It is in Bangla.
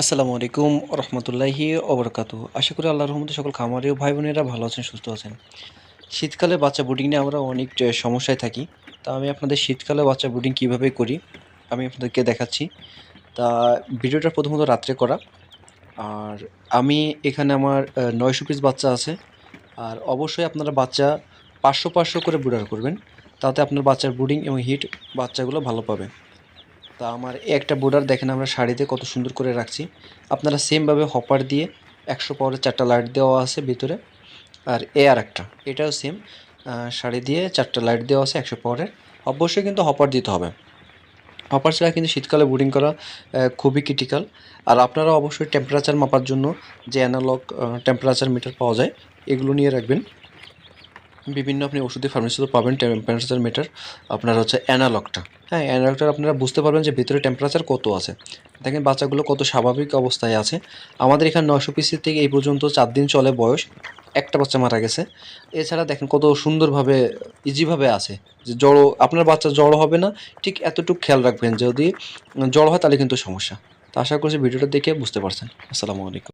আসসালামু আলাইকুম রহমতুল্লাহি ওবরকাত আশা করি আল্লাহর রহমতে সকল খামারে ভাই বোনেরা ভালো আছেন, সুস্থ আছেন। শীতকালে বাচ্চা বুডিং নিয়ে আমরা অনেক সমস্যায় থাকি। তা আমি আপনাদের শীতকালে বাচ্চা বুডিং কীভাবে করি, আমি আপনাদেরকে দেখাচ্ছি। তা ভিডিওটা প্রথমত রাত্রে করা। আর আমি এখানে আমার নয়শো পিস বাচ্চা আছে। আর অবশ্যই আপনারা বাচ্চা পাঁচশো পাঁচশো করে বুডার করবেন। তাতে আপনার বাচ্চার বুডিং এবং হিট বাচ্চাগুলো ভালো পাবে তা আমার একটা বোর্ডার দেখেন আমরা শাড়িতে কত সুন্দর করে রাখছি। আপনারা সেমভাবে হপার দিয়ে একশো পাওয়ারের চারটা লাইট দেওয়া আছে ভিতরে। আর এ আর একটা, এটাও সেম শাড়ি দিয়ে চারটা লাইট দেওয়া আছে একশো পাওয়ারের অবশ্যই কিন্তু হপার দিতে হবে। হপার ছাড়া কিন্তু শীতকালে বোর্ডিং করা খুবই ক্রিটিক্যাল আর আপনারা অবশ্যই টেম্পারেচার মাপার জন্য যে অ্যানালগ টেম্পারেচার মিটার পাওয়া যায়, এগুলো নিয়ে রাখবেন। বিভিন্ন আপনি ওষুধের ফার্মেসিতে পাবেন টেম্পারেচার মিটার আপনার হচ্ছে অ্যানালগটা হ্যাঁ অ্যানালগটা আপনারা বুঝতে পারবেন যে ভিতরে টেম্পারেচার কত আছে। দেখেন বাচ্চাগুলো কত স্বাভাবিক অবস্থায় আছে। আমাদের এখানে নয়শো পিসির থেকে এই পর্যন্ত চার দিন চলে বয়স, একটা বাচ্চা মারা গেছে। এছাড়া দেখেন কত সুন্দরভাবে ইজিভাবে আছে। যে জড়ো আপনার বাচ্চা জড়ো হবে না, ঠিক এতটুকু খেয়াল রাখবেন। যদি জড়ো হয় তাহলে কিন্তু সমস্যা। তো আশা করছি ভিডিওটা দেখে বুঝতে পারছেন। আসসালামু আলাইকুম।